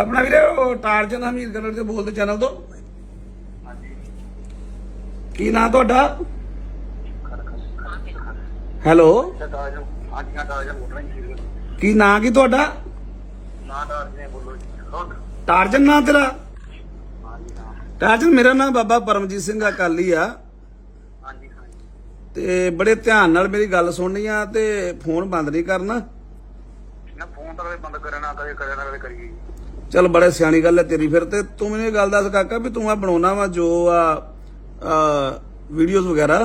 ਆਪਣਾ ਵੀਰੇ ਉਹ ਟਾਰਜਨ ਹਮੀਰ ਕਲਰ ਦੇ ਬੋਲਦੇ ਚੈਨਲ ਤੋਂ। ਕੀ ਨਾਂ ਤੁਹਾਡਾ? ਹੈਲੋ। ਕੀ ਨਾਂ ਕੀ ਤੁਹਾਡਾ? ਟਾਰਜਨ ਨਾਂ ਤੇਰਾ? ਟਾਰਜਨ ਮੇਰਾ ਨਾਮ ਬਾਬਾ ਪਰਮਜੀਤ ਸਿੰਘ ਅਕਾਲੀ ਆ। ਤੇ ਬੜੇ ਧਿਆਨ ਨਾਲ ਮੇਰੀ ਗੱਲ ਸੁਣਨੀ ਆ ਤੇ ਫੋਨ ਬੰਦ ਨਹੀਂ ਕਰਨਾ। ਨਾ ਫੋਨ ਤਾਂ ਕਦੇ ਬੰਦ ਕਰੇ ਨਾ ਕਦੇ ਕਰੇ ਨਾ ਕਦੇ ਕਰੀਏ। ਚਲ ਬੜੇ ਸਿਆਣੀ ਗੱਲ ਹੈ ਤੇਰੀ ਫਿਰ ਤੇ ਤੂੰ ਮੈਨੂੰ ਇਹ ਗੱਲ ਦੱਸ ਕਾਕਾ ਵੀ ਤੂੰ ਆ ਬਣਾਉਣਾ ਵਾ ਜੋ ਆ ਵੀਡੀਓਜ਼ ਵਗੈਰਾ।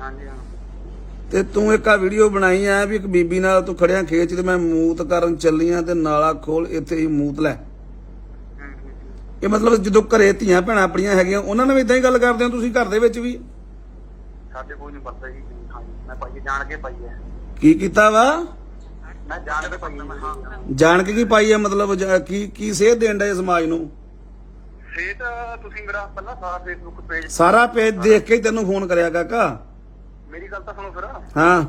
ਹਾਂਜੀ ਹਾਂ। ਤੇ ਤੂੰ ਇੱਕ ਆ ਵੀਡੀਓ ਬਣਾਈ ਆ ਵੀ ਇੱਕ ਬੀਬੀ ਨਾਲ ਤੂੰ ਖੜਿਆ ਖੇਚ ਤੇ ਮੈਂ ਮੂਤ ਕਰਨ ਚੱਲੀ ਆ ਤੇ ਨਾਲਾ ਖੋਲ ਇੱਥੇ ਹੀ ਮੂਤ ਲੈ। ਇਹ ਮਤਲਬ ਜਦੋਂ ਘਰੇ ਧੀਆਂ ਭੈਣਾਂ ਆਪਣੀਆਂ ਹੈਗੀਆਂ ਉਹਨਾਂ ਨਾਲ ਵੀ ਇਦਾਂ ਹੀ ਗੱਲ ਕਰਦੇ ਹੋ ਤੁਸੀਂ ਘਰ ਦੇ ਵਿੱਚ ਵੀ? ਸਾਡੇ ਕੋਈ ਨਹੀਂ ਪਤਾ ਜੀ ਮੈਂ ਪਾਈ ਜਾਣ ਕੇ ਪਾਈ ਹੈ। ਕੀ ਕੀਤਾ ਵਾ? ਮੈਂ ਜਾਣ ਕੇ ਪਾਈ ਹੈ ਹਾਂ। ਜਾਣ ਕੇ ਕੀ ਪਾਈ ਆ ਮਤਲਬ ਜ- ਕੀ ਕੀ ਸੇਧ ਦੇਣ ਦਾ ਸਮਾਜ ਨੂੰ? ਫੇਟ ਤੁਸੀਂ ਮੇਰਾ ਪਹਿਲਾਂ ਸਾਰਾ ਫੇਸਬੁੱਕ ਪੇਜ ਸਾਰਾ ਪੇਜ ਦੇਖ ਕੇ ਹੀ ਤੈਨੂੰ ਫੋਨ ਕਰਿਆ ਕਾਕਾ। ਮੇਰੀ ਗੱਲ ਤਾਂ ਸੁਣੋ ਫਿਰ। ਹਾਂ।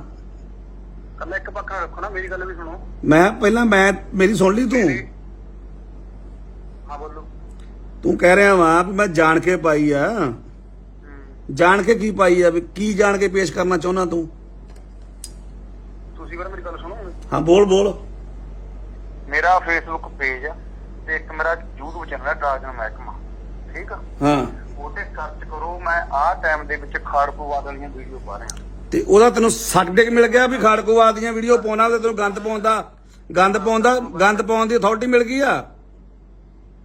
ਕੱਲਾ ਇੱਕ ਪੱਖ ਰੱਖੋ ਨਾ ਮੇਰੀ ਗੱਲ ਵੀ ਸੁਣੋ। ਮੈਂ ਪਹਿਲਾਂ ਮੈਂ ਮੇਰੀ ਸੁਣ ਲਈ ਤੂੰ? ਹਾਂ ਬੋਲੋ। ਤੂੰ ਕਹਿ ਰਿਹਾ ਵਾ ਵੀ ਮੈਂ ਜਾਣ ਕੇ ਪਾਈ ਆ। ਹੂੰ। ਜਾਣ ਕੇ ਕੀ ਪਾਈ ਆ ਵੀ ਕੀ ਜਾਣ ਕੇ ਪੇਸ਼ ਕਰਨਾ ਚਾਹੁੰਦਾ ਤੂੰ? ਤੁਸੀਂ ਫਿਰ ਮੇਰੀ ਗੱਲ ਸੁਣੋ। ਹਾਂ ਬੋਲ ਬੋਲ। ਮੇਰਾ ਫੇਸਬੁੱਕ ਪੇਜ ਆ ਤੇ ਇੱਕ ਮੇਰਾ YouTube ਚੈਨਲ ਹੈ ਟਾਜਨ ਮਹਿਕਮਾ। ਠੀਕ ਆ? ਹਾਂ। ਉਹਤੇ ਸਰਚ ਕਰੋ ਮੈਂ ਆਹ ਟਾਈਮ ਦੇ ਵਿੱਚ ਖਾੜਕੂ ਵਾਦਲ ਦੀਆਂ ਵੀਡੀਓ ਪਾ ਰਿਹਾ। ਤੇ ਉਹਦਾ ਤੈਨੂੰ ਸਰਟੀਫਿਕੇਟ ਮਿਲ ਗਿਆ ਵੀ ਖਾੜਕੂਵਾਦ ਦੀਆਂ ਵੀਡੀਓ ਪਾਉਣਾ ਤੇ ਤੈਨੂੰ ਗੰਦ ਪਾਉਣ ਦਾ ਗੰਦ ਪਾਉਣ ਦਾ ਗੰਦ ਪਾਉਣ ਦੀ ਅਥਾਰਟੀ ਮਿਲ ਗਈ ਆ?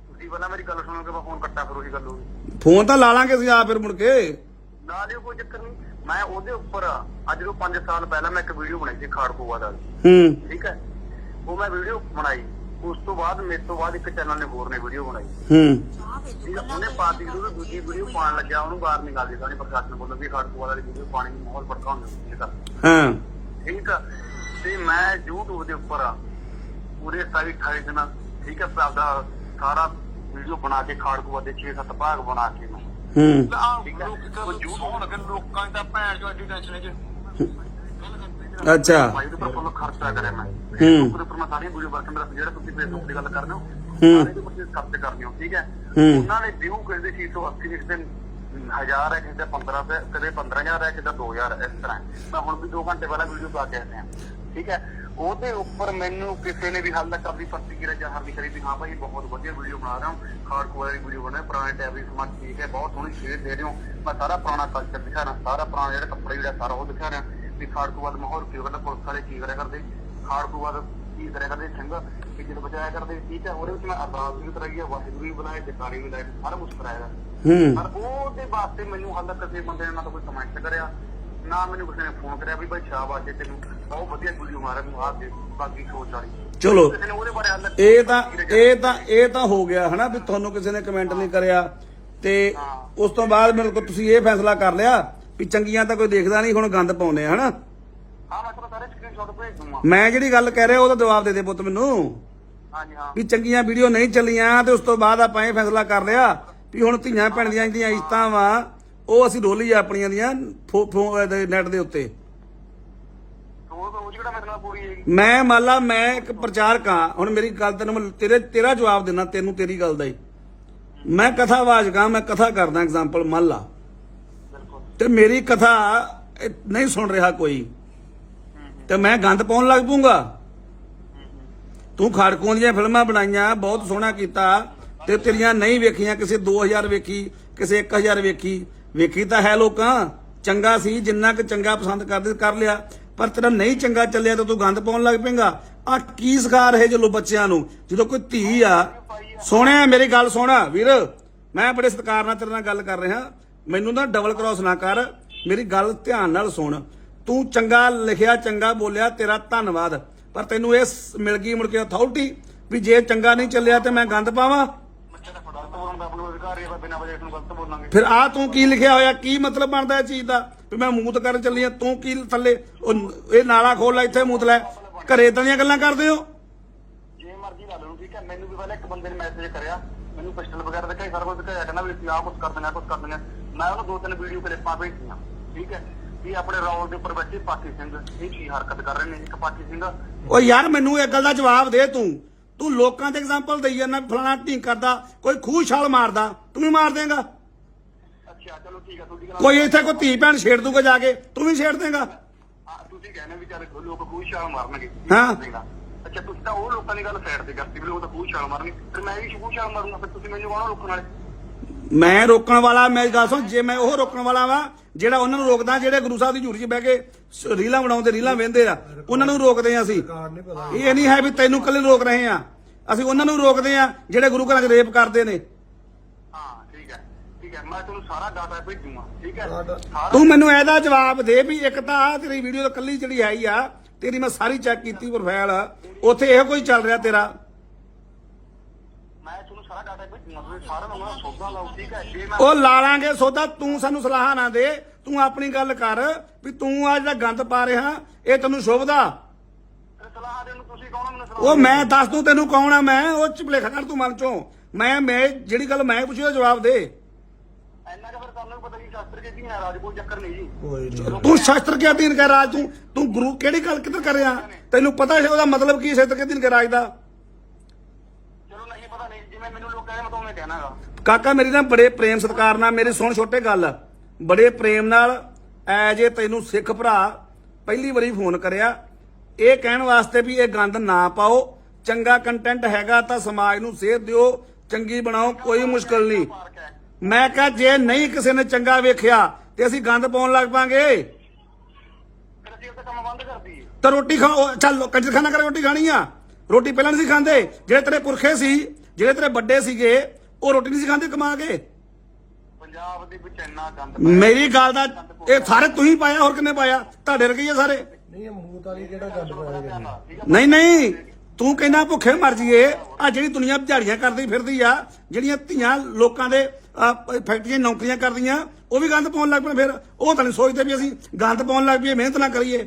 ਤੁਸੀਂ ਪਹਿਲਾਂ ਮੇਰੀ ਗੱਲ ਸੁਣੋਗੇ ਮੈਂ ਫੋਨ ਕੱਟਾ ਫਿਰ ਉਹੀ ਗੱਲ ਹੋਊਗੀ ਫੋਨ ਤਾਂ ਲਾ ਲਾਂਗੇ ਅਸੀਂ ਆ ਫਿਰ ਮੁੜ ਕੇ। ਨਾ ਲਿਓ ਕੋਈ ਚੱਕਰ ਨਹੀਂ। ਮੈਂ ਉਹਦੇ ਉੱਪਰ ਅੱਜ ਤੋਂ 5 ਸਾਲ ਪਹਿਲਾਂ ਮੈਂ ਇੱਕ ਵੀਡੀਓ ਬਣਾਈ ਸੀ ਖਾੜਕੂ ਵਾਦਲ ਹੂੰ। ਠੀਕ ਹੈ? ਉਹ ਮੈਂ ਵੀਡੀਓ ਬਣਾਈ। ਉਸ ਤੋਂ ਬਾਅਦ ਮੇਰੇ ਤੋਂ ਬਾਅਦ ਇੱਕ ਚੈਨਲ ਨੇ ਹੋਰ ਨੇ ਵੀਡੀਓ ਬਣਾਈ। ਹੂੰ। ਠੀਕ ਆ, ਉਹਨੇ ਪਾਤੀ ਜਦੋਂ ਦੂਜੀ ਵੀਡੀਓ ਪਾਉਣ ਲੱਗਿਆ। ਉਹਨੂੰ ਬਾਹਰ ਨਿਕਾਲ ਦਿੱਤਾ। ਉਹਨੇ ਪ੍ਰਸ਼ਾਸਨ ਵੱਲੋਂ ਵੀ ਖਾੜਕੂ ਵਾਲਾ ਦੀ ਵੀਡੀਓ ਪਾਣੀ ਨੂੰ ਮਾਹੌਲ ਠੀਕ ਆ ਹਾਂ। ਠੀਕ ਆ? ਤੇ ਮੈਂ YouTube ਦੇ ਉੱਪਰ ਆ। ਪੂਰੇ 27 28 ਦਿਨ। ਠੀਕ ਹੈ? ਆਪਦਾ ਸਾਰਾ ਵੀਡੀਓ ਬਣਾ ਕੇ ਖਾੜਕੂਆ ਦੇ 6-7 ਭਾਗ ਬਣਾ ਕੇ ਨੂੰ ਹੂੰ ਠੀਕ ਹੈ ਉਹ YouTube ਲੋਕਾਂ ਦਾ ਭੈਣ ਜੋ ਐਡੀ ਟੈਨਸ਼ਨ ਚ ਅੱਛਾ ਭਾਈ ਦੇ ਉੱਪਰ ਫੁੱਲ ਖਰਚਾ ਕਰਿਆ ਮੈਂ ਹੂੰ। Facebook ਉੱਪਰ ਮੈਂ ਸਾਰੀਆਂ ਵੀਡੀਓ ਵਰਕ ਮੇਰਾ ਜਿਹੜਾ ਤੁਸੀਂ ਫੇਸਬੁੱਕ ਦੀ ਗੱਲ ਕਰਦੇ ਹੋ ਸਾਰੇ ਦੇ ਉੱਪਰ ਖਰਚ ਕਰਦੇ ਹੋ ਠੀਕ ਹੈ ਹੂੰ। ਉਹਨਾਂ ਨੇ ਵਿਊ ਕਰਦੇ ਸੀ 180 ਕਿਸੇ ਦਿਨ ਹਜ਼ਾਰ ਹੈ ਕਿਸੇ ਦਾ 15 ਤੇ ਕਦੇ 15000 ਹੈ ਕਿਸੇ ਦਾ 2000 ਇਸ ਤਰ੍ਹਾਂ ਮੈਂ ਹੁਣ ਵੀ 2 ਘੰਟੇ ਪਹਿਲਾਂ ਵੀਡੀਓ ਪਾ ਕੇ ਆਇਆ ਠੀਕ ਹੈ ਉਹਦੇ ਉੱਪਰ ਮੈਨੂੰ ਕਿਸੇ ਨੇ ਵੀ ਹਾਲ ਤੱਕ ਆਪਣੀ ਪ੍ਰਤੀਕਿਰਿਆ ਜ਼ਾਹਰ ਨਹੀਂ ਕਰੀ ਵੀ ਹਾਂ ਭਾਈ ਬਹੁਤ ਵਧੀਆ ਵੀਡੀਓ ਬਣਾ ਰਿਹਾ ਹਾਂ ਖਾੜ ਕੁਆਰੀ ਵੀਡੀਓ ਬਣਾ ਰਿਹਾ, ਪੁਰਾਣੇ ਟੈਬ ਦੀ ਸਮਾਂ ਠੀਕ ਹੈ ਬਹੁਤ ਸੋਹਣੀ ਸ਼ੇਅਰ ਦੇ ਰਹੇ ਹੋ। ਮੈਂ ਸਾਰਾ ਪੁਰਾਣਾ ਕਲਚਰ ਦਿਖਾ ਰਿਹਾ ਸਾਰਾ ਪੁਰਾਣਾ ਜਿਹੜਾ ਕੱਪੜੇ ਜਿਹੜਾ ਸਾਰਾ ਉਹ ਦਿਖਾ ਰਿਹਾ। ਵੀ ਖਾੜਕੂਵਾਦ ਮਾਹੌਲ ਕੀ ਕਰਦਾ ਪੁਲਿਸ ਵਾਲੇ ਕੀ ਕਰਿਆ ਕਰਦੇ ਖਾੜਕੂਵਾਦ ਕੀ ਕਰਿਆ ਕਰਦੇ ਸਿੰਘ ਕਿ ਜਦੋਂ ਬਚਾਇਆ ਕਰਦੇ ਠੀਕ ਹੈ ਉਹਦੇ ਵਿੱਚ ਮੈਂ ਅਰਦਾਸ ਵੀ ਕਰਾਈ ਹੈ ਵਾਹਿਗੁਰੂ ਵੀ ਬਣਾਏ ਜਕਾਰੀ ਵੀ ਲਾਏ ਸਾਰਾ ਕੁਝ ਕਰਾਇਆ ਪਰ ਉਹਦੇ ਵਾਸਤੇ ਮੈਨੂੰ ਹਾਲ ਤੱਕ ਕਿਸੇ ਬੰਦੇ ਨੇ ਨਾ ਤਾਂ ਕੋਈ ਕਮੈਂਟ ਕਰਿਆ ਨਾ ਮੈਨੂੰ ਕਿਸੇ ਨੇ ਫੋਨ ਕਰਿਆ ਵੀ ਭਾਈ ਸ਼ਾਬਾਸ਼ ਤੈਨੂੰ। ਬਹੁਤ ਵਧੀਆ ਵੀਡੀਓ ਮਾਰਿਆ ਨੂੰ ਆਪ ਦੇ ਬਾਕੀ ਸੋਚ ਵਾਲੀ। ਚਲੋ ਕਿਸੇ ਨੇ ਉਹਦੇ ਬਾਰੇ ਹਾਲ ਤੱਕ ਇਹ ਤਾਂ ਇਹ ਤਾਂ ਇਹ ਤਾਂ ਹੋ ਗਿਆ ਹਨਾ ਵੀ ਤੁਹਾਨੂੰ ਕਿਸੇ ਨੇ ਕਮੈਂਟ ਨਹੀਂ ਕਰਿਆ। ਤੇ ਉਸ ਤੋਂ ਬਾਅਦ ਮੇਰੇ ਕੋਲ ਤੁਸੀਂ ਇਹ ਫੈਸਲਾ ਕਰ ਲਿਆ ਵੀ ਚੰਗੀਆਂ ਤਾਂ ਕੋਈ ਦੇਖਦਾ ਨਹੀਂ ਹੁਣ ਗੰਦ ਪਾਉਂਦੇ ਆ ਹਨਾ। ਮੈਂ ਜਿਹੜੀ ਗੱਲ ਕਹਿ ਰਿਹਾ ਉਹਦਾ ਜਵਾਬ ਦੇ ਦੇ ਪੁੱਤ ਮੈਨੂੰ। ਹਾਂਜੀ ਹਾਂ। ਵੀ ਚੰਗੀਆਂ ਵੀਡੀਓ ਨਹੀਂ ਚੱਲੀਆਂ ਤੇ ਉਸ ਤੋਂ ਬਾਅਦ ਆਪਾਂ ਇਹ ਫੈਸਲਾ ਕਰ ਲਿਆ ਵੀ ਹੁਣ ਧੀਆਂ ਭੈਣ ਦੀਆਂ ਜਿਹੜੀਆਂ ਇੱਜ਼ਤਾਂ ਵਾ ਉਹ ਅਸੀਂ ਰੋਲੀ ਆਪਣੀਆਂ ਦੀਆਂ ਨੈਟ ਦੇ ਉੱਤੇ। ਉਹ ਉਹ ਜਿਹੜਾ ਮੇਰੇ ਨਾਲ ਪੂਰੀ ਹੈਗੀ ਮੈਂ ਮੰਨ ਲਾ ਮੈਂ ਇੱਕ ਪ੍ਰਚਾਰਕ ਹਾਂ। ਹੁਣ ਮੇਰੀ ਗੱਲ ਤੈਨੂੰ ਮੈਂ ਤੇਰੇ ਤੇਰਾ ਜਵਾਬ ਦੇਣਾ ਤੈਨੂੰ ਤੇਰੀ ਗੱਲ ਦਾ ਹੀ। ਮੈਂ ਕਥਾਵਾਚਕ ਹਾਂ ਮੈਂ ਕਥਾ ਕਰਦਾ ਐਗਜ਼ਾਮਪਲ ਮੰਨ ਲਾ। ਬਿਲਕੁਲ। ਤੇ ਮੇਰੀ ਕਥਾ ਇਹ ਨਹੀਂ ਸੁਣ ਰਿਹਾ ਕੋਈ। ਤੇ ਮੈਂ ਗੰਦ ਪਾਉਣ ਲੱਗ ਪੂੰਗਾ ਤੂੰ ਖੜਕੋਂ ਦੀਆਂ ਫਿਲਮਾਂ ਬਣਾਈਆਂ ਬਹੁਤ ਸੋਹਣਾ ਕੀਤਾ। ਤੇ ਤੇਰੀਆਂ ਨਹੀਂ ਵੇਖੀਆਂ ਕਿਸੇ 2000 ਵੇਖੀ ਕਿਸੇ 1000 ਵੇਖੀ। ਵੇਖੀ ਤਾਂ ਹੈ ਲੋਕਾਂ। ਚੰਗਾ ਸੀ ਜਿੰਨਾ ਕਿ ਚੰਗਾ ਪਸੰਦ ਕਰਦੇ ਕਰ ਲਿਆ। ਪਰ ਤੇਰਾ ਨਹੀਂ ਚੰਗਾ ਚੱਲਿਆ ਤਾਂ ਤੂੰ ਗੰਦ ਪਾਉਣ ਲੱਗ ਪੇਗਾ ਆ ਕੀ ਸਿਖਾ ਰਹੇ ਚਲੋ ਬੱਚਿਆਂ ਨੂੰ? ਜਦੋਂ ਕੋਈ ਧੀ ਆ, ਸੋਹਣਿਆ, ਮੇਰੀ ਗੱਲ ਸੁਣ ਵੀਰ, ਮੈਂ ਬੜੇ ਸਤਿਕਾਰ ਨਾਲ ਤੇਰੇ ਨਾਲ ਗੱਲ ਕਰ ਰਿਹਾ। ਮੈਨੂੰ ਨਾ ਡਬਲ ਕ੍ਰਾਸ ਨਾ ਕਰ, ਮੇਰੀ ਗੱਲ ਧਿਆਨ ਨਾਲ ਸੁਣ। ਤੂੰ ਚੰਗਾ ਲਿਖਿਆ, ਚੰਗਾ ਬੋਲਿਆ, ਤੇਰਾ ਧੰਨਵਾਦ। ਪਰ ਤੈਨੂੰ ਇਹ ਮਿਲ ਗਈ ਮੁੜ ਕੇ ਅਥਾਰਟੀ ਵੀ ਜੇ ਚੰਗਾ ਨਹੀਂ ਚੱਲਿਆ ਤੇ ਮੈਂ ਗੰਦ ਪਾਵਾਂ? ਬੋਲਣ ਦਾ ਆਪਣਾ ਅਧਿਕਾਰ ਹੈ ਬਿਨਾਂ ਵਜ੍ਹਾ ਤੋਂ ਗਲਤ ਬੋਲਾਂਗੇ। ਫਿਰ ਆ ਤੂੰ ਕੀ ਲਿਖਿਆ ਹੋਇਆ? ਕੀ ਮਤਲਬ ਬਣਦਾ ਇਹ ਚੀਜ਼ ਦਾ? ਵੀ ਮੈਂ ਮੂਤ ਕਰਨ ਚੱਲੀ ਆ ਤੂੰ ਕੀ ਥੱਲੇ ਉਹ ਇਹ ਨਾਲਾ ਖੋਲ ਲੈ ਇੱਥੇ ਮੂਤ ਲੈ। ਘਰੇ ਇਦਾਂ ਦੀਆਂ ਗੱਲਾਂ ਕਰਦੇ ਹੋ? ਜੇ ਮਰਜ਼ੀ ਲਾ ਲਓ ਠੀਕ ਹੈ? ਮੈਨੂੰ ਵੀ ਪਹਿਲਾਂ ਇੱਕ ਬੰਦੇ ਨੇ ਮੈਸੇਜ ਕਰਿਆ ਮੈਨੂੰ ਪਿਸਟਲ ਵਗੈਰਾ ਦਿਖਾਈ ਸਾਰਾ ਕੁਝ ਦਿਖਾਇਆ ਕਹਿੰਦਾ ਵੀ ਤੁਸੀਂ ਆਹ ਕੁਝ ਕਰ ਆ ਕੁਝ ਕਰ ਆ ਮੈਂ ਉਹਨੂੰ ਦੋ ਤਿੰਨ ਵੀਡੀਓ ਕਲਿੱਪਾਂ ਭੇਜੀਆਂ ਠੀਕ ਹੈ? ਵੀ ਆਪਣੇ ਰੌਲ ਦੇ ਉੱਪਰ ਬੈਠੇ ਪਾਕੀ ਸਿੰਘ ਇਹ ਕੀ ਹਰਕਤ ਕਰ ਰਹੇ ਨੇ? ਇੱਕ ਪਾਕੀ ਸਿੰਘ। ਓ ਯਾਰ ਮੈਨੂੰ ਇੱਕ ਗੱਲ ਦਾ ਜਵਾਬ ਦੇ ਤੂੰ। ਤੂੰ ਲੋਕਾਂ ਦੇ ਐਗਜ਼ਾਮਪਲ ਦੇਈ ਜਾਂਦਾ ਫਲਾਣਾ ਢੀਂਗ ਕਰਦਾ ਕੋਈ ਖੂਹ ਛਾਲ ਮਾਰਦਾ ਤੂੰ ਵੀ ਮਾਰ ਦੇਂਗਾ। ਅੱਛਾ ਚਲੋ ਠੀਕ ਆ ਤੁਹਾਡੀ ਗੱਲ ਕੋਈ ਇੱਥੇ ਕੋਈ ਧੀ ਭੈਣ ਛੇੜ ਦੂਗਾ ਜਾ ਕੇ ਤੂੰ ਵੀ ਛੇੜ ਦੇਂਗਾ। ਹਾਂ ਤੁਸੀਂ ਕਹਿੰਦੇ ਵੀ ਚੱਲ ਲੋਕ ਖੂਹ ਛਾਲ ਮਾਰਨਗੇ। ਹਾਂ। ਅੱਛਾ ਤੁਸੀਂ ਤਾਂ ਉਹ ਲੋਕਾਂ ਦੀ ਗੱਲ ਸਾਈਡ ਤੇ ਕਰਤੀ ਵੀ ਲੋਕ ਤਾਂ ਖੂਹ ਛਾਲ ਮਾਰਨਗੇ। ਫਿਰ ਮੈਂ ਵੀ ਖੂਹ ਛਾਲ ਮਾਰੂੰਗਾ ਫਿਰ ਤੁਸੀਂ ਮੈਨੂੰ ਕਹਣਾ ਲੋਕਾਂ ਨਾਲੇ ਮੈਂ ਰੋਕਣ ਵਾਲਾ ਮੇਰੀ ਗੱਲ ਸੁਣ ਜੇ ਮੈਂ ਉਹ ਰੋਕਣ ਵਾਲਾ ਵਾਂ ਜਿਹੜਾ ਉਹਨਾਂ ਨੂੰ ਰੋਕਦਾ ਜਿਹੜੇ ਗੁਰੂ ਸਾਹਿਬ ਦੀ ਝੂਠੀ 'ਚ ਬਹਿ ਕੇ ਰੀਲਾਂ ਬਣਾਉਂਦੇ ਰੀਲਾਂ ਵੇਂਦੇ ਆ ਉਹਨਾਂ ਨੂੰ ਰੋਕਦੇ ਆ ਅਸੀਂ। ਇਹ ਨਹੀਂ ਹੈ ਵੀ ਤੈਨੂੰ ਕੱਲੇ ਰੋਕ ਰਹੇ ਆ। ਅਸੀਂ ਉਹਨਾਂ ਨੂੰ ਰੋਕਦੇ ਆ ਜਿਹੜੇ ਗੁਰੂ ਘਰਾਂ 'ਚ ਰੇਪ ਕਰਦੇ ਨੇ। ਹਾਂ ਠੀਕ ਹੈ ਠੀਕ ਹੈ ਮੈਂ ਤੁਹਾਨੂੰ ਸਾਰਾ ਡਾਟਾ ਭੇਜੂਗਾ ਠੀਕ ਹੈ? ਸਾਰਾ ਤੂੰ ਮੈਨੂੰ ਇਹਦਾ ਜਵਾਬ ਦੇ ਵੀ ਇੱਕ ਤਾਂ ਤੇਰੀ ਵੀਡੀਓ ਤਾਂ ਕੱਲੀ ਜਿਹੜੀ ਆਈ ਆ ਤੇਰੀ ਮੈਂ ਸਾਰੀ ਚੈੱਕ ਕੀਤੀ ਪ੍ਰੋਫਾਈਲ ਉੱਥੇ ਇਹੋ ਕੋਈ ਚੱਲ ਰਿਹਾ ਤੇਰਾ ਮੈਂ ਤੁਹਾਨੂੰ ਸਾਰਾ ਡਾਟਾ ਭੇਜੂਗਾ ਤੁਸੀਂ ਸਾਰਾ ਨੂੰ ਮੇਰਾ ਸੌਦਾ ਲਾਓ ਠੀਕ ਹੈ ਜੇ ਮੈਂ ਉਹ ਲਾ ਲਾਂਗੇ ਸੋਦਾ ਤੂੰ ਸਾਨੂੰ ਸਲਾਹ ਨਾ ਦੇ। ਤੂੰ ਆਪਣੀ ਗੱਲ ਕਰ ਵੀ ਤੂੰ ਆ ਜਿਹੜਾ ਗੰਦ ਪਾ ਰਿਹਾ ਇਹ ਤੈਨੂੰ ਸ਼ੁਭਦਾ? ਫਿਰ ਸਲਾਹ ਦੇਣ ਨੂੰ ਤੁਸੀਂ ਕੌਣ ਹੋ ਮੈਨੂੰ ਸਲਾਹ ਉਹ ਮੈਂ ਦੱਸ ਦੂੰ ਤੈਨੂੰ ਕੌਣ ਆ ਮੈਂ? ਉਹ ਚ ਭੁਲੇਖਾ ਕਰ ਤੂੰ ਮਨ ਚੋਂ। ਮੈਂ ਮੈਂ ਜਿਹੜੀ ਗੱਲ ਮੈਂ ਪੁੱਛੀ ਉਹਦਾ ਜਵਾਬ ਦੇ। ਇੰਨਾ ਕਿ ਫਿਰ ਤੁਹਾਨੂੰ ਵੀ ਪਤਾ ਕੀ ਸ਼ਾਸਤਰ ਕੇ ਕੀ ਹੈ ਰਾਜ ਕੋਈ ਚੱਕਰ ਨਹੀਂ ਜੀ। ਕੋਈ ਨਹੀਂ ਤੂੰ ਸ਼ਾਸਤਰ ਕੇ ਅਧੀਨ ਕਰ ਰਾਜ ਤੂੰ। ਤੂੰ ਗੁਰੂ ਕਿਹੜੀ ਗੱਲ ਕਿੱਧਰ ਕਰ ਰਿਹਾ? ਤੈਨੂੰ ਪਤਾ ਹੈ ਉਹਦਾ ਮਤਲਬ ਕੀ ਸ਼ਾਸਤਰ ਕੇ ਅਧੀਨ ਕਰ ਰਾਜ ਦਾ? ਚਲੋ ਨਹੀਂ ਪਤਾ ਨਹੀਂ ਜਿਵੇਂ ਮੈਨੂੰ ਲੋਕ ਕਹਿੰਦੇ ਮੈਂ ਕਹਿਣਾਗਾ ਕਾਕਾ, ਮੇਰੀ ਨਾ ਬੜੇ ਪ੍ਰੇਮ ਸਤਿਕਾਰ ਨਾਲ, ਮੇਰੀ ਸੁਣ ਛੋਟੇ ਗੱਲ। ਬੜੇ ਪ੍ਰੇਮ ਨਾਲ ਐ ਜੇ ਤੈਨੂੰ ਸਿੱਖ ਭਰਾ ਪਹਿਲੀ ਵਾਰੀ ਫੋਨ ਕਰਿਆ, ਇਹ ਕਹਿਣ ਵਾਸਤੇ ਵੀ ਇਹ ਗੰਦ ਨਾ ਪਾਓ। ਚੰਗਾ ਕੰਟੈਂਟ ਹੈਗਾ ਤਾਂ ਸਮਾਜ ਨੂੰ ਸੇਧ ਦਿਓ, ਚੰਗੀ ਬਣਾਓ, ਕੋਈ ਮੁਸ਼ਕਲ ਨਹੀਂ। ਮੈਂ ਕਿਹਾ, ਜੇ ਨਹੀਂ ਕਿਸੇ ਨੇ ਚੰਗਾ ਵੇਖਿਆ, ਤੇ ਅਸੀਂ ਗੰਦ ਪਾਉਣ ਲੱਗ ਪਾਂਗੇ। ਤਾਂ ਰੋਟੀ ਖਾ, ਉਹ ਚੱਲ ਕੰਜਰ ਖਾਣਾ ਕਰ ਰੋਟੀ ਖਾਣੀ ਆ। ਰੋਟੀ ਪਹਿਲਾਂ ਨਹੀਂ ਸੀ ਖਾਂਦੇ, ਜਿਹੜੇ ਤੇਰੇ ਪੁਰਖੇ ਸੀ ਜਿਹੜੇ ਤੇਰੇ ਵੱਡੇ ਸੀਗੇ ਉਹ ਰੋਟੀ ਨਹੀਂ ਸੀ ਖਾਂਦੇ ਕਮਾ ਕੇ? ਪੰਜਾਬ ਦੇ ਵਿੱਚ ਇੰਨਾ ਗੰਦ ਮੇਰੀ ਗੱਲ ਦਾ ਇਹ ਸਾਰੇ ਤੁਸੀਂ ਪਾਇਆ ਹੋਰ ਕਿੰਨੇ ਪਾਇਆ? ਤੁਹਾਡੇ ਰਗੇ ਆ ਸਾਰੇ। ਨਹੀਂ ਇਹ ਮੂਤ ਵਾਲੀ ਕਿਹੜਾ ਗੱਲ ਪਾਇਆ ਗਿਆ ਠੀਕ ਹੈ ਨਹੀਂ ਨਹੀਂ। ਤੂੰ ਕਹਿੰਦਾ ਭੁੱਖੇ ਮਰ ਜੀਏ ਆ ਜਿਹੜੀ ਦੁਨੀਆ ਝਾੜੀਆਂ ਕਰਦੀ ਫਿਰਦੀ ਆ ਜਿਹੜੀਆਂ ਧੀਆਂ ਲੋਕਾਂ ਦੇ ਫੈਕਟਰੀਆਂ ਨੌਕਰੀਆਂ ਕਰਦੀਆਂ ਉਹ ਵੀ ਗੰਦ ਪਾਉਣ ਲੱਗ ਪਏ ਫਿਰ। ਉਹ ਤਾਂ ਨਹੀਂ ਸੋਚਦੇ ਵੀ ਅਸੀਂ ਗੰਦ ਪਾਉਣ ਲੱਗ ਪਈਏ ਮਿਹਨਤ ਨਾ ਕਰੀਏ।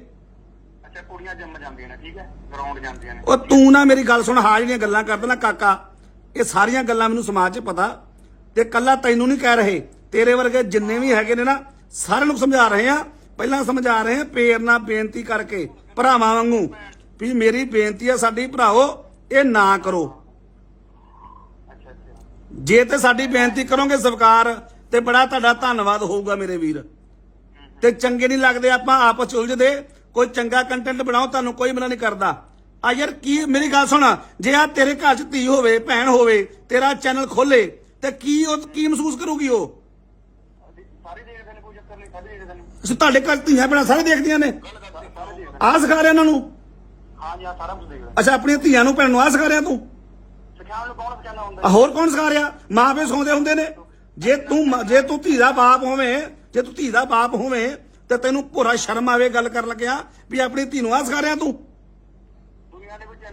ਅੱਛਾ ਕੁੜੀਆਂ ਜਿੰਮ ਜਾਂਦੀਆਂ ਨੇ ਠੀਕ ਹੈ? ਗਰਾਊਂਡ ਜਾਂਦੀਆਂ ਨੇ। ਉਹ ਤੂੰ ਨਾ ਮੇਰੀ ਗੱਲ ਸੁਣ ਹਾਂ ਜਿਹੜੀਆਂ ਗੱਲਾਂ ਕਰਦਾ ਨਾ ਕਾਕਾ। ਇਹ ਸਾਰੀਆਂ ਗੱਲਾਂ ਮੈਨੂੰ ਸਮਾਜ 'ਚ ਪਤਾ ਤੇ ਕੱਲਾ ਤੈਨੂੰ ਨਹੀਂ ਕਹਿ ਰਹੇ। ਤੇਰੇ ਵਰਗੇ ਜਿੰਨੇ ਵੀ ਹੈਗੇ ਨੇ ਨਾ, ਸਾਰਿਆਂ ਨੂੰ ਸਮਝਾ ਰਹੇ ਆ ਪਹਿਲਾਂ ਸਮਝਾ ਰਹੇ ਆ ਪੇਰ ਨਾਲ ਬੇਨਤੀ ਕਰਕੇ, ਭਰਾਵਾਂ ਵਾਂਗੂ, ਵੀ ਮੇਰੀ ਬੇਨਤੀ ਆ ਸਾਡੀ ਭਰਾਓ ਇਹ ਨਾ ਕਰੋ। ਜੇ ਤੇ ਸਾਡੀ ਬੇਨਤੀ ਕਰੋਗੇ ਸਵਕਾਰ, ਤੇ ਬੜਾ ਤੁਹਾਡਾ ਧੰਨਵਾਦ ਹੋਊਗਾ ਮੇਰੇ ਵੀਰ। ਤੇ ਚੰਗੇ ਨਹੀਂ ਲੱਗਦੇ, ਆਪਾਂ ਆਪਸ ਚ ਉਲਝਦੇ। ਕੋਈ ਚੰਗਾ ਕੰਟੈਂਟ ਬਣਾਓ, ਤੁਹਾਨੂੰ ਕੋਈ ਮਨਾ ਨਹੀਂ ਕਰਦਾ। ਆ ਯਾਰ ਕੀ, ਮੇਰੀ ਗੱਲ ਸੁਣ। ਜੇ ਆ ਤੇਰੇ ਘਰ ਚ ਧੀ ਹੋਵੇ, ਭੈਣ ਹੋਵੇ, ਤੇਰਾ ਚੈਨਲ ਖੋਲੇ, ਤੇ ਕੀ ਉਹ, ਕੀ ਮਹਿਸੂਸ ਕਰੂਗੀ ਉਹ? ਸਾਰੇ ਦੇਖਦੇ ਨੇ ਕੋਈ ਚੱਕਰ ਨਹੀਂ ਸਾਰੇ ਦੇਖਦੇ ਨੇ ਅਸੀਂ ਤੁਹਾਡੇ ਘਰ ਧੀਆਂ ਭੈਣਾਂ ਸਾਰੇ ਦੇਖਦੀਆਂ ਨੇ। ਸਾਰੇ ਆ ਸਿਖਾ ਰਿਹਾ ਇਹਨਾਂ ਨੂੰ। ਹਾਂ ਜੀ ਹਾਂ ਸਾਰਾ ਕੁਝ ਦੇਖਦਾ ਅੱਛਾ, ਆਪਣੀਆਂ ਧੀਆਂ ਨੂੰ, ਭੈਣ ਨੂੰ ਆ ਸਿਖਾ ਰਿਹਾ ਤੂੰ? ਸਿਖਾਉਣ ਨੂੰ ਕੌਣ ਸਿਖਾਉਂਦਾ ਹੁੰਦਾ ਆ ਹੋਰ ਕੌਣ ਸਿਖਾ ਰਿਹਾ? ਮਾਂ ਪਿਓ ਸੌਂਦੇ ਹੁੰਦੇ ਨੇ। ਜੇ ਤੂੰ ਮ- ਜੇ ਤੂੰ ਧੀ ਦਾ ਬਾਪ ਹੋਵੇਂ, ਜੇ ਤੂੰ ਧੀ ਦਾ ਬਾਪ ਹੋਵੇਂ, ਤੇ ਤੈਨੂੰ ਭੋਰਾ ਸ਼ਰਮ ਆਵੇ, ਗੱਲ ਕਰਨ ਲੱਗਿਆ, ਵੀ ਆਪਣੀ ਧੀ ਨੂੰ ਆ ਸਿਖਾ ਰਿਹਾ ਤੂੰ ਦੁਨੀਆ ਦੇ ਵਿੱਚ ਇੰਨਾ ਗੰਦ ਭਰਿਆ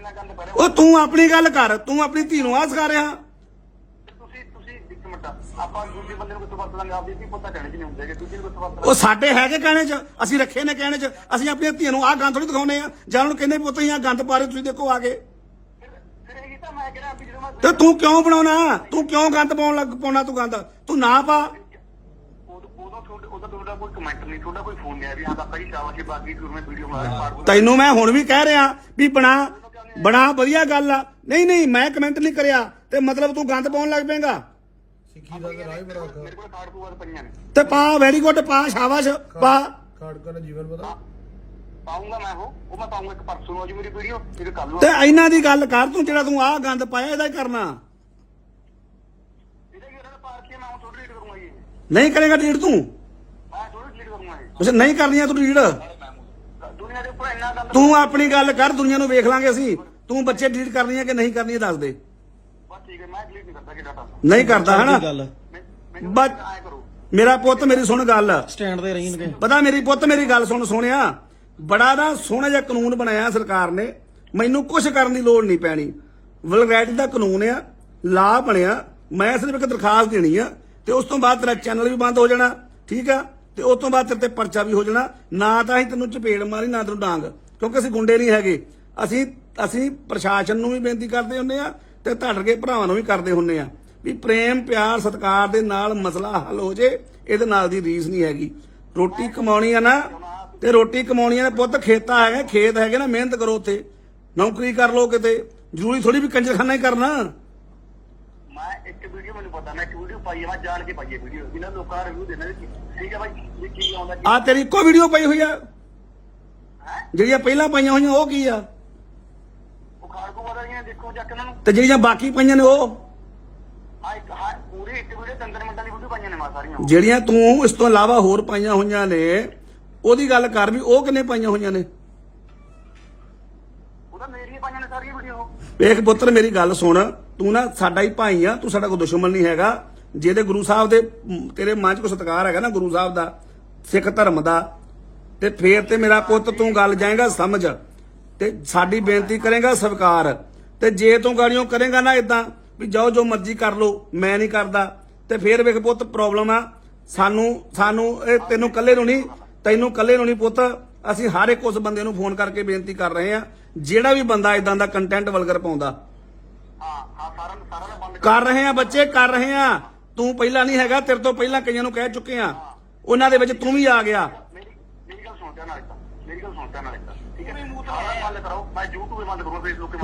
ਉਹ ਤੂੰ ਆਪਣੀ ਗੱਲ ਕਰ ਤੂੰ ਆਪਣੀ ਧੀ ਨੂੰ ਆ ਸਿਖਾ ਰਿਹਾ। ਉਹ ਸਾਡੇ ਹੈਗੇ ਕਹਿਣੇ ਚ ਅਸੀਂ ਰੱਖੇ ਨੇ ਕਹਿਣੇ ਚ ਅਸੀਂ ਆਪਣੀਆਂ ਧੀਆਂ ਨੂੰ ਆਹ ਗੰਦ ਥੋੜੀ ਦਿਖਾਉਨੇ ਆ ਜਾਂ ਉਹਨੂੰ ਕਹਿੰਦੇ ਪੁੱਤ ਹੀ ਆ ਗੰਦ ਪਾ ਰਹੇ ਤੁਸੀਂ ਦੇਖੋ ਆ ਇਹ ਤਾਂ ਤੇ ਕਿਉਂ ਬਣਾਉਣਾ? ਤੂੰ ਕਿਉਂ ਗੰਦ ਪਾਉਣ ਲੱਗ ਪਾਉਣਾ ਤੂੰ ਗੰਦ? ਤੂੰ ਨਾ ਪਾ। ਤੈਨੂੰ ਮੈਂ ਹੁਣ ਵੀ ਕਹਿ ਰਿਹਾ ਵੀ ਬਣਾ। ਬਣਾ ਵਧੀਆ ਗੱਲ ਆ। ਨਹੀਂ ਨਹੀਂ ਮੈਂ ਕਮੈਂਟ ਨਹੀਂ ਕਰਿਆ। ਤੇ ਮਤਲਬ ਤੂੰ ਗੰਦ ਪਾਉਣ ਲੱਗ ਪਏਗਾ? ਸਿੱਖੀ ਦਾ ਤਾਂ ਰਾਹ ਹੀ ਬੜਾ ਔਖਾ। ਮੇਰੇ ਕੋਲ ਕਾਰਡ ਪੂਰ ਪਈਆਂ ਨੇ। ਤੇ ਪਾ ਵੈਰੀ ਗੁੱਡ ਪਾ ਸ਼ਾਬਾਸ਼ ਪਾ। ਖਾੜ ਕਰਨ ਜੀਵਨ ਪਤਾ। ਪਾਉਂਗਾ ਮੈਂ ਉਹ। ਉਹ ਮੈਂ ਪਾਉਂਗਾ ਇੱਕ ਪਰਸੋਂ ਨੂੰ ਅੱਜ ਮੇਰੀ ਵੀਡੀਓ ਫਿਰ ਕੱਲ ਨੂੰ ਤੇ ਇਹਨਾਂ ਦੀ ਗੱਲ ਕਰ ਤੂੰ ਜਿਹੜਾ ਤੂੰ ਆਹ ਗੰਦ ਪਾਇਆ ਇਹਦਾ ਹੀ ਕਰਨਾ? ਇਹਦਾ ਕੀ ਉਹਨਾਂ ਪਾਰ ਕੇ ਮੈਂ ਹੁਣ ਥੋੜੀ ਰੀਡ ਕਰੂੰਗਾ ਜੀ। ਨਹੀਂ ਕਰੇਗਾ ਡੀਡ ਤੂੰ? ਮੈਂ ਥੋੜੀ ਰੀਡ ਕਰੂੰਗਾ ਜੀ। ਉਸ ਨਹੀਂ ਕਰਨੀਆਂ ਤੂੰ ਡੀਡ ਦੁਨੀਆ ਦੇ ਉੱਪਰ ਇੰਨਾ ਗੰਦ ਤੂੰ ਆਪਣੀ ਗੱਲ ਕਰ ਦੁਨੀਆ ਨੂੰ ਵੇਖ ਲਾਂਗੇ ਅਸੀਂ। ਤੂੰ ਬੱਚੇ ਡਿਲੀਟ ਕਰਨੀ ਹੈ ਕਿ ਨਹੀਂ ਕਰਨੀ ਹੈ ਦੱਸ ਦੇ। ਬਸ ਠੀਕ ਹੈ ਮੈਂ ਡਿਲੀਟ ਨਹੀਂ ਕਰਦਾ ਕਿ ਡਾਟਾ ਨਹੀਂ ਕਰਦਾ ਹਨਾ? ਗੱਲ। ਮੈਨੂੰ ਬਸ ਆਇਆ ਕਰੋ। ਮੇਰਾ ਪੁੱਤ ਮੇਰੀ ਸੁਣ ਗੱਲ। ਸਟੈਂਡ ਤੇ ਰਹਿਣਗੇ ਪਤਾ ਮੇਰੀ ਪੁੱਤ ਮੇਰੀ ਗੱਲ ਸੁਣ ਸੋਹਣਿਆ। ਬੜਾ ਨਾ ਸੋਹਣਾ ਜਿਹਾ ਕਾਨੂੰਨ ਬਣਾਇਆ ਸਰਕਾਰ ਨੇ। ਮੈਨੂੰ ਕੁਝ ਕਰਨ ਦੀ ਲੋੜ ਨਹੀਂ ਪੈਣੀ। ਵਲਗੈਰਿਟੀ ਦਾ ਕਾਨੂੰਨ ਆ ਲਾ ਬਣਿਆ। ਮੈਂ ਸਿਰਫ ਇੱਕ ਦਰਖਾਸਤ ਦੇਣੀ ਆ ਤੇ ਉਸ ਤੋਂ ਬਾਅਦ ਤੇਰਾ ਚੈਨਲ ਵੀ ਬੰਦ ਹੋ ਜਾਣਾ। ਠੀਕ ਆ? ਤੇ ਉਸ ਤੋਂ ਬਾਅਦ ਤੇਰੇ ਤੇ ਪਰਚਾ ਵੀ ਹੋ ਜਾਣਾ। ਨਾ ਤਾਂ ਅਸੀਂ ਤੈਨੂੰ ਚਪੇੜ ਮਾਰੀ, ਨਾ ਤੈਨੂੰ ਡਾਂਗ। ਕਿਉਂਕਿ ਅਸੀਂ ਗੁੰਡੇ ਨਹੀਂ ਹੈਗੇ। ਅਸੀਂ ਅਸੀਂ ਪ੍ਰਸ਼ਾਸਨ ਨੂੰ ਵੀ ਬੇਨਤੀ ਕਰਦੇ ਹੁੰਨੇ ਆ ਤੇ ਤੁਹਾਡੇ ਭਰਾਵਾਂ ਨੂੰ ਵੀ ਕਰਦੇ ਹੁੰਨੇ ਆ ਵੀ ਪ੍ਰੇਮ, ਪਿਆਰ, ਸਤਿਕਾਰ ਦੇ ਨਾਲ ਮਸਲਾ ਹੱਲ ਹੋ ਜੇ, ਇਹਦੇ ਨਾਲ ਦੀ ਰੀਸ ਨਹੀਂ ਹੈਗੀ। ਰੋਟੀ ਕਮਾਉਣੀ ਆ ਨਾ, ਤੇ ਰੋਟੀ ਕਮਾਉਣੀ ਆ ਨਾ, ਪੁੱਤ ਖੇਤਾ ਹੈਗਾ, ਖੇਤ ਹੈਗੇ ਨਾ, ਮਿਹਨਤ ਕਰੋ ਉੱਥੇ। ਨੌਕਰੀ ਕਰ ਲੋ ਕਿਤੇ। ਜ਼ਰੂਰੀ ਥੋੜੀ ਵੀ ਕੰਜਰਖਾਨਾ ਹੀ ਕਰਨਾ। ਪਤਾ ਮੈਂ ਵੀਡੀਓ ਪਾਈ ਹੈ ਮੈਂ ਜਾਣ ਕੇ ਪਾਈ ਹੈ ਵੀਡੀਓ। ਇਹਨਾਂ ਲੋਕਾਂ ਦਾ ਰਿਵਿਊ ਦੇਣਾ ਵੀ ਠੀਕ ਹੈ ਭਾਈ ਵੀ ਕੀ ਆਉਂਦਾ ਕੀ ਆ ਤੇਰੀ ਇੱਕੋ ਵੀਡੀਓ ਪਈ ਹੋਈ ਆ। ਹੈ? ਜਿਹੜੀਆਂ ਪਹਿਲਾਂ ਪਾਈਆਂ ਹੋਈਆਂ ਉਹ ਕੀ ਆ? ਉਹ ਖਾੜਕੂ ਵਾਲੀਆਂ ਦੇਖੋ ਜੱਕ ਇਹਨਾਂ ਨੂੰ। ਤੇ ਜਿਹੜੀਆਂ ਬਾਕੀ ਪਈਆਂ ਨੇ ਉਹ? ਆ ਇੱਕ ਹਾਂ ਪੂਰੀ ਇੱਕ ਵੀਡੀਓ ਤਿੰਨ ਮਿੰਟਾਂ ਦੀ ਵੀਡੀਓ ਪਾਈਆਂ ਨੇ ਮਾ ਸਾਰੀਆਂ। ਜਿਹੜੀਆਂ ਤੂੰ ਇਸ ਤੋਂ ਇਲਾਵਾ ਹੋਰ ਪਾਈਆਂ ਹੋਈਆਂ ਨੇ ਉਹਦੀ ਗੱਲ ਕਰ ਵੀ ਉਹ ਕਿੰਨੇ ਪਾਈਆਂ ਹੋਈਆਂ ਨੇ? ਵੇਖ ਪੁੱਤਰ, ਮੇਰੀ ਗੱਲ ਸੁਣ। ਤੂੰ ਨਾ ਸਾਡਾ ਹੀ ਭਾਈ ਆ, ਤੂੰ ਸਾਡਾ ਕੋਈ ਦੁਸ਼ਮਣ ਨਹੀਂ ਹੈਗਾ। ਜਿਹਦੇ ਗੁਰੂ ਸਾਹਿਬ ਦੇ ਤੇਰੇ ਮਨ 'ਚ ਕੋ ਸਤਿਕਾਰ ਹੈਗਾ ਨਾ ਗੁਰੂ ਸਾਹਿਬ ਦਾ, ਸਿੱਖ ਧਰਮ ਦਾ, ਤੇ ਫੇਰ ਤੇ ਮੇਰਾ ਪੁੱਤ ਤੂੰ ਗੱਲ ਜਾਏਗਾ, ਸਮਝ। ਤੇ ਸਾਡੀ ਬੇਨਤੀ ਕਰੇਗਾ ਸਵੀਕਾਰ। ਤੇ ਜੇ ਤੂੰ ਗਾੜੀਆਂ ਕਰੇਗਾ ਨਾ ਇਦਾਂ ਵੀ ਜਾਓ, ਜੋ ਮਰਜ਼ੀ ਕਰ ਲੋ ਮੈਂ ਨਹੀਂ ਕਰਦਾ। ਤੇ ਫੇਰ ਵੇਖ ਪੁੱਤ ਪ੍ਰੋਬਲਮ ਆ। ਸਾਨੂੰ ਸਾਨੂੰ, ਇਹ ਤੈਨੂੰ ਕੱਲੇ ਨੂੰ ਨਹੀਂ, ਤੈਨੂੰ ਕੱਲੇ ਨੂੰ ਨਹੀਂ ਪੁੱਤ। ਅਸੀਂ ਹਰ ਇੱਕ ਉਸ ਬੰਦੇ ਨੂੰ ਫੋਨ ਕਰਕੇ ਬੇਨਤੀ ਕਰ ਰਹੇ ਆ। ਜਿਹੜਾ ਵੀ ਬੰਦਾ ਇਦਾਂ ਦਾ ਕੰਟੈਂਟ ਵਲਗਰ ਪਾਉਂਦਾ। ਕਰ ਰਹੇ ਆ ਬੱਚੇ, ਕਰ ਰਹੇ ਆ। ਤੂੰ ਪਹਿਲਾਂ ਨਹੀਂ ਹੈਗਾ, ਤੇਰੇ ਤੋਂ ਪਹਿਲਾਂ ਕਈਆਂ ਨੂੰ ਕਹਿ ਚੁੱਕੇ ਆ। ਉਹਨਾਂ ਦੇ ਵਿੱਚ ਤੂੰ ਵੀ ਆ ਗਿਆ।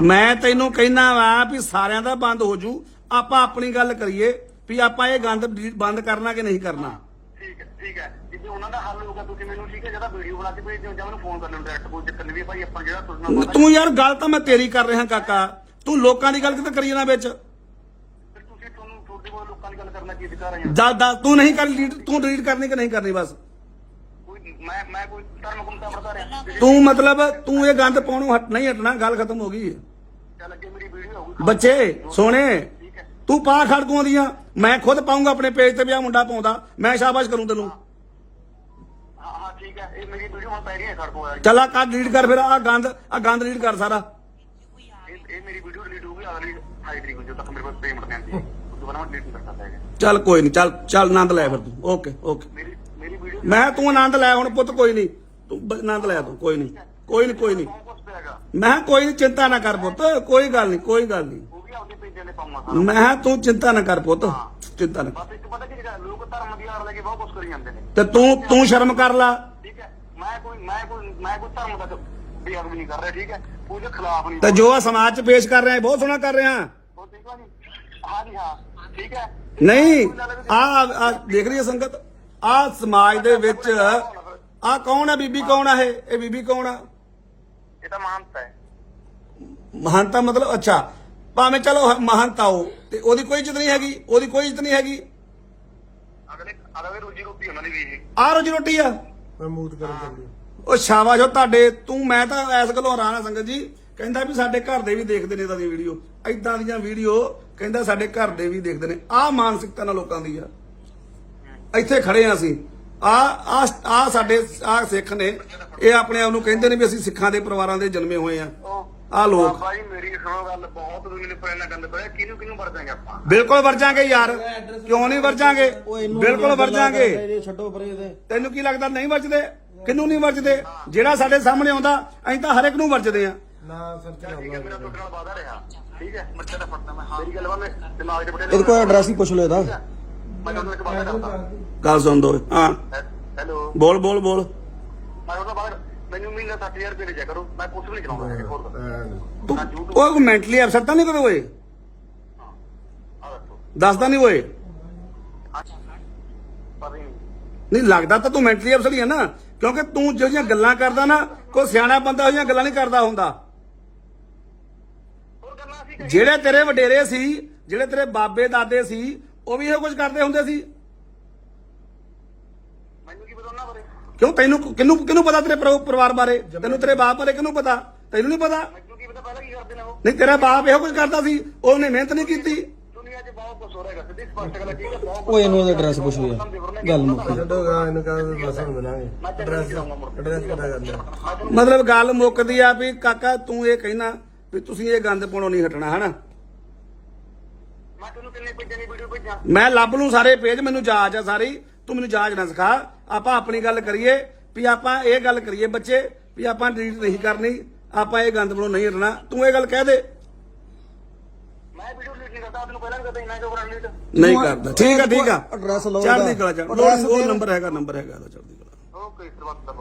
ਮੈਂ ਤੈਨੂੰ ਕਹਿਣਾ ਵਾ ਵੀ ਸਾਰਿਆਂ ਦਾ ਬੰਦ ਹੋ ਜੂ। ਆਪਾਂ ਆਪਣੀ ਗੱਲ ਕਰੀਏ ਵੀ ਆਪਾਂ ਇਹ ਗੰਦ ਬੰਦ ਕਰਨਾ ਕਿ ਨਹੀਂ ਕਰਨਾ? ਠੀਕ ਹੈ ਠੀਕ ਹੈ। ਉਹਨਾਂ ਦਾ ਹੱਲ ਹੋਊਗਾ ਤੁਸੀਂ ਮੈਨੂੰ ਠੀਕ ਹੈ ਜਿਹਦਾ ਵੀਡੀਓ ਬਣਾ ਕੇ ਭੇਜ ਦਿਓ ਜਾਂ ਮੈਨੂੰ ਫੋਨ ਕਰ ਲਿਓ ਡਾਇਰੈਕਟ ਕੋਈ ਚੱਕਰ ਨਹੀਂ ਵੀ ਭਾਈ ਆਪਾਂ ਜਿਹੜਾ ਤੁਹਾਡੇ ਨਾਲ ਤੂੰ ਯਾਰ ਗੱਲ ਤਾਂ ਮੈਂ ਤੇਰੀ ਕਰ ਰਿਹਾ ਕਾਕਾ। ਤੂੰ ਲੋਕਾਂ ਦੀ ਗੱਲ ਕਿਤੇ ਕਰੀ ਜਾਣਾ ਵਿੱਚ? ਫਿਰ ਤੁਸੀਂ ਤੁਹਾਨੂੰ ਤੁਹਾਡੇ ਕੋਲ ਲੋਕਾਂ ਦੀ ਗੱਲ ਕਰਨਾ ਕੀ ਅਧਿਕਾਰ ਹੈ ਜਾ ਜਾ ਤੂੰ ਨਹੀਂ ਕਰ ਤੂੰ ਡਿਲੀਟ ਕਰਨੀ ਕਿ ਨਹੀਂ ਕਰਨੀ ਬਸ? ਕੋਈ ਮੈਂ ਮੈਂ ਕੋਈ ਧਰਮ ਗੁੰਮਤਾ ਵਰਤਾ ਰਿਹਾ। ਤੂੰ ਮਤਲਬ ਤੂੰ ਇਹ ਗੰਦ ਪਾਉਣੋਂ ਹਟ ਨਹੀਂ ਹਟਣਾ ਗੱਲ ਖਤਮ ਹੋ ਗਈ। ਚੱਲ ਅੱਗੇ ਮੇਰੀ ਵੀਡੀਓ ਆਊਗੀ। ਬੱਚੇ ਸੋਹਣੇ ਠੀਕ ਹੈ। ਤੂੰ ਪਾ ਖੜਕੂਆਂ ਦੀਆਂ ਮੈਂ ਖੁਦ ਪਾਉਂਗਾ ਆਪਣੇ ਪੇਜ ਤੇ ਵੀ ਆ ਮੁੰਡਾ ਪਾਉਂਦਾ ਮੈਂ ਸ਼ਾਬਾਸ਼ ਕਰੂੰ ਤੈਨੂੰ। ਇਹ ਮੇਰੀ ਵੀਡੀਓ ਹੁਣ ਪੈ ਰਹੀ ਹੈ ਖੜ ਕੋ ਚੱਲ ਆ ਕਰ ਡਿਲੀਟ ਕਰ ਫਿਰ ਆ ਗੰਦ ਆ ਗੰਦ ਡਿਲੀਟ ਕਰ ਸਾਰਾ। ਇਹ ਇਹ ਮੇਰੀ ਵੀਡੀਓ ਡਿਲੀਟ ਹੋਊਗੀ ਅਗਲੀ ਹਾਈ ਤਰੀਕ ਨੂੰ ਜਦੋਂ ਤੱਕ ਮੇਰੇ ਕੋਲ ਪੇਮੈਂਟ ਨਹੀਂ ਆਉਂਦੀ ਉਸ ਤੋਂ ਬਾਅਦ ਮੈਂ ਡਿਲੀਟ ਨਹੀਂ ਕਰ ਸਕਦਾ ਹੈਗਾ ਚੱਲ ਕੋਈ ਨਹੀਂ ਚੱਲ ਚੱਲ ਆਨੰਦ ਲੈ ਫਿਰ ਤੂੰ। Okay okay. ਮੇਰੀ ਮੇਰੀ ਵੀਡੀਓ ਮੈਂ ਤੂੰ ਆਨੰਦ ਲੈ ਹੁਣ ਪੁੱਤ ਕੋਈ ਨਹੀਂ ਤੂੰ ਬ- ਆਨੰਦ ਲੈ ਤੂੰ ਕੋਈ ਨਹੀਂ ਕੋਈ ਨਹੀਂ ਕੋਈ ਨਹੀਂ ਬਹੁਤ ਕੁਝ ਪਿਆਗਾ ਮੈਂ ਕਿਹਾ ਕੋਈ ਨਹੀਂ ਚਿੰਤਾ ਨਾ ਕਰ ਪੁੱਤ ਕੋਈ ਗੱਲ ਨਹੀਂ ਕੋਈ ਗੱਲ ਨਹੀਂ ਉਹ ਵੀ ਆਪਦੇ ਪੇਜਾਂ ਤੇ ਪਾਉਂਗਾ ਸਾਰਾ ਮੈਂ ਕਿਹਾ ਤੂੰ ਚਿੰਤਾ ਨਾ ਕਰ ਪੁੱਤ ਚਿੰਤਾ ਨਾ ਕਰ। ਬਸ ਇੱਕ ਪਤਾ ਕੀ ਗੱਲ ਲੋਕ ਧਰਮ ਦੀ ਆੜ ਲੈ ਕੇ ਬਹੁਤ ਕੁਝ ਕਰੀ ਜਾਂਦੇ ਨੇ। ਤੇ ਤੂੰ ਤੂੰ ਸ਼ਰਮ ਕਰ ਲਾ। ਮੈਂ ਕੋਈ ਮੈਂ ਕੋਈ ਮੈਂ ਕੋਈ ਧਰਮ ਦਾ ਬਿਆਨ ਵੀ ਨਹੀਂ ਕਰ ਰਿਹਾ ਠੀਕ ਹੈ? ਉਹਦੇ ਖਿਲਾਫ ਨਹੀਂ ਤੇ ਜੋ ਆ ਸਮਾਜ 'ਚ ਪੇਸ਼ ਕਰ ਰਿਹਾ ਬਹੁਤ ਸੋਹਣਾ ਕਰ ਰਿਹਾ। ਉਹ ਠੀਕ ਹੈ ਜੀ? ਹਾਂ ਜੀ ਹਾਂ ਠੀਕ ਹੈ। ਨਹੀਂ ਆ ਆ ਦੇਖ ਰਹੀ ਹੈ ਸੰਗਤ। ਆ ਸਮਾਜ ਦੇ ਵਿੱਚ ਆ ਕੌਣ ਹੈ ਬੀਬੀ ਕੌਣ ਆ ਇਹ? ਇਹ ਬੀਬੀ ਕੌਣ ਆ? ਇਹ ਤਾਂ ਮਾਨਤਾ ਹੈ। ਮਹਾਨਤਾ ਮਤਲਬ ਅੱਛਾ ਭਾਵੇਂ ਚਲੋ ਮਹਾਨਤਾ ਹੋ ਤੇ ਉਹਦੀ ਕੋਈ ਇੱਜ਼ਤ ਨਹੀਂ ਹੈਗੀ ਉਹਦੀ ਕੋਈ ਇੱਜ਼ਤ ਨਹੀਂ ਹੈਗੀ। ਅਗਲੇ ਅਗਲੇ ਰੋਜੀ ਰੋਟੀ ਉਹਨਾਂ ਦੀ ਵੀ ਇਹ। ਆ ਰੋਜੀ ਰੋਟੀ ਆ। ਮੈਂ ਮੂਤ ਕਰਨ ਚੱਲੀ। ਉਹ ਸ਼ਾਬਾਸ਼ ਹੋ ਤੁਹਾਡੇ ਤੂੰ ਮੈਂ ਤਾਂ ਐਸ ਗੱਲੋਂ ਹੈਰਾਨ ਆ ਸੰਗਤ ਜੀ। ਕਹਿੰਦਾ ਵੀ ਸਾਡੇ ਘਰ ਦੇ ਵੀ ਦੇਖਦੇ ਨੇ ਇਦਾਂ ਦੀ ਵੀਡੀਓ ਇਦਾਂ ਦੀਆਂ ਵੀਡੀਓ ਕਹਿੰਦਾ ਸਾਡੇ ਘਰ ਦੇ ਵੀ ਦੇਖਦੇ ਨੇ। ਆਹ ਮਾਨਸਿਕਤਾ ਨਾਲ ਲੋਕਾਂ ਦੀ ਆ। ਇੱਥੇ ਖੜੇ ਆ ਅਸੀਂ। ਆ ਆ ਆ ਸਾਡੇ ਆ ਸਿੱਖ ਨੇ। ਇਹ ਆਪਣੇ ਆਪ ਨੂੰ ਕਹਿੰਦੇ ਨੇ ਵੀ ਅਸੀਂ ਸਿੱਖਾਂ ਦੇ ਪਰਿਵਾਰਾਂ ਦੇ ਜਨਮੇ ਹੋਏ ਆ। ਉਹ ਆ ਲੋਕ। ਬਾਬਾ ਜੀ ਮੇਰੀ ਸੁਣੋ ਗੱਲ ਬਹੁਤ ਦੁਨੀਆ ਨੇ ਪਹਿਲਾਂ ਗੰਦ ਪਿਆ ਕਿਹਨੂੰ ਕਿਹਨੂੰ ਵਰਤਾਂਗੇ ਆਪਾਂ? ਬਿਲਕੁਲ ਵਰਜਾਂਗੇ ਯਾਰ। ਕਿਉਂ ਨਹੀਂ ਵਰਜਾਂਗੇ? ਬਿਲਕੁਲ ਵਰਜਾਂਗੇ। ਛੱਡੋ ਪਰੇ ਤੈਨੂੰ ਕੀ ਲੱਗਦਾ ਨਹੀਂ ਵਰਜਦੇ? ਕਿੰਨੂੰ ਨਹੀਂ ਵਰਜਦੇ? ਜਿਹੜਾ ਸਾਡੇ ਸਾਹਮਣੇ ਆਉਂਦਾ ਅਸੀਂ ਤਾਂ ਹਰ ਇੱਕ ਨੂੰ ਵਰਜਦੇ ਆ ਨਾ ਸਰਚ ਨਾ ਠੀਕ ਹੈ ਮੇਰਾ ਤੁਹਾਡੇ ਨਾਲ ਵਾਦਾ ਰਿਹਾ? ਠੀਕ ਹੈ ਮੱਛਰ ਦਾ ਫੜਦਾ ਮੈਂ ਮੇਰੀ ਗੱਲ ਵਾ ਮੈਂ ਦਿਮਾਗ ਦੇ ਬਟੇ ਇਹਦੇ ਕੋਲ ਐਡਰੈਸ ਹੀ ਪੁੱਛ ਲਓ ਇਹਦਾ। ਮੈਂ ਤੁਹਾਨੂੰ ਇੱਕ ਵਾਦਾ ਕਰਦਾ। ਗੱਲ ਸੁਣ ਦੋ। ਹਾਂ। ਹੈਲੋ। ਬੋਲ ਬੋਲ ਬੋਲ। ਮੈਂ ਉਹਦਾ ਬਾਅਦ ਮੈਨੂੰ ਮਹੀਨਾ 60000 ਰੁਪਏ ਦੇ ਕਰੋ ਮੈਂ ਕੁਝ ਵੀ ਨਹੀਂ ਚਲਾਉਂਦਾ ਹੈਗਾ ਹੋਰ ਤੂੰ ਉਹ ਮੈਂਟਲੀ ਅਪਸੈਟ ਤਾਂ ਨਹੀਂ ਕਦੇ ਹੋਏ? ਆ ਦੱਸੋ। ਦੱਸਦਾ ਨਹੀਂ ਹੋਏ? ਪਰ ਨਹੀਂ। ਨਹੀਂ ਲੱਗਦਾ ਤਾਂ ਤੂੰ ਮੈਂਟਲੀ ਅਪਸੈਟ ਹੀ ਹੈ ਨਾ। ਕਿਉਂਕਿ ਤੂੰ ਜਿਹੜੀਆਂ ਗੱਲਾਂ ਕਰਦਾ ਨਾ ਕੋਈ ਸਿਆਣਾ ਬੰਦਾ ਹੋਈਆਂ ਗੱਲਾਂ ਨਹੀਂ ਕਰਦਾ ਹੁੰਦਾ। ਜਿਹੜੇ ਤੇਰੇ ਵਡੇਰੇ ਸੀ ਜਿਹੜੇ ਤੇਰੇ ਬਾਬੇ ਦਾਦੇ ਸੀ ਉਹ ਵੀ ਇਹੋ ਕੁਝ ਕਰਦੇ ਹੁੰਦੇ ਸੀ। ਮੈਨੂੰ ਕੀ ਪਤਾ ਉਹਨਾਂ ਬਾਰੇ? ਕਿਉਂ ਤੈਨੂੰ ਕਿਹਨੂੰ ਕਿਹਨੂੰ ਪਤਾ ਤੇਰੇ ਪਰਿ- ਪਰਿਵਾਰ ਬਾਰੇ? ਤੈਨੂੰ ਤੇਰੇ ਬਾਪ ਬਾਰੇ ਕਿਹਨੂੰ ਪਤਾ? ਤੈਨੂੰ ਨਹੀਂ ਪਤਾ? ਉਹ? ਨਹੀਂ ਤੇਰਾ ਬਾਪ ਇਹੋ ਕੁਝ ਕਰਦਾ ਸੀ ਉਹਨੇ ਮਿਹਨਤ ਨਹੀਂ ਕੀਤੀ। ਉਹ ਇਹਨੂੰ ਉਹਦਾ ਐਡਰੈਸ ਪੁੱਛੋ ਯਾਰ ਗੱਲ ਮੁੱਕ ਗਈ। ਛੱਡੋ ਗਾ ਇਹਨੂੰ ਕਹਾਂ ਦੱਸਣ ਮਿਲਾਂਗੇ। ਮੈਂ ਚੱਲ ਐਡਰੈਸ। ਐਡਰੈਸ ਕਿਹਦਾ ਕਰਨਾ ਮਤਲਬ ਗੱਲ ਮੁੱਕਦੀ ਆ ਵੀ ਕਾਕਾ ਤੂੰ ਇਹ ਕਹਿਣਾ ਵੀ ਤੁਸੀਂ ਇਹ ਗੰਦ ਪਾਉਣੋਂ ਨਹੀਂ ਹਟਣਾ ਹਨਾ? ਮੈਂ ਤੈਨੂੰ ਕਿੰਨੇ ਪੇਜਾਂ ਦੀ ਵੀਡੀਓ ਭੇਜਾਂ? ਮੈਂ ਲੱਭ ਲੂੰ ਸਾਰੇ ਪੇਜ ਮੈਨੂੰ ਜਾਚ ਆ ਸਾਰੀ। ਤੂੰ ਮੈਨੂੰ ਜਾਚ ਨਾ ਸਿਖਾ। ਆਪਾਂ ਆਪਣੀ ਗੱਲ ਕਰੀਏ ਵੀ ਆਪਾਂ ਇਹ ਗੱਲ ਕਰੀਏ ਬੱਚੇ ਵੀ ਆਪਾਂ ਡਿਲੀਟ ਨਹੀਂ ਕਰਨੀ ਆਪਾਂ ਇਹ ਗੰਦ ਪਾਉਣੋਂ ਨਹੀਂ ਹਟਣਾ। ਤੂੰ ਇਹ ਗੱਲ ਕਹਿ ਦੇ। ਮੈਂ ਵੀਡੀਓ ਕਰਦਾ ਤੈਨੂੰ ਪਹਿਲਾਂ ਵੀ ਕਦੇ ਇੰਨਾ ਕਿਉਂ ਕਰਾਂ ਡਿਲੀਟ ਨਹੀਂ ਕਰਦਾ ਠੀਕ ਆ ਠੀਕ ਆ। Address ਲਓ ਚੜ੍ਹਦੀ। ਕਲਾ ਚੜ੍ਹ Address ਉਹ ਨੰਬਰ ਹੈਗਾ ਨੰਬਰ ਹੈਗਾ ਚੜ੍ਹਦੀ ਕਲਾ ਓਕੇ ਸਰਬੱਤ ਦਾ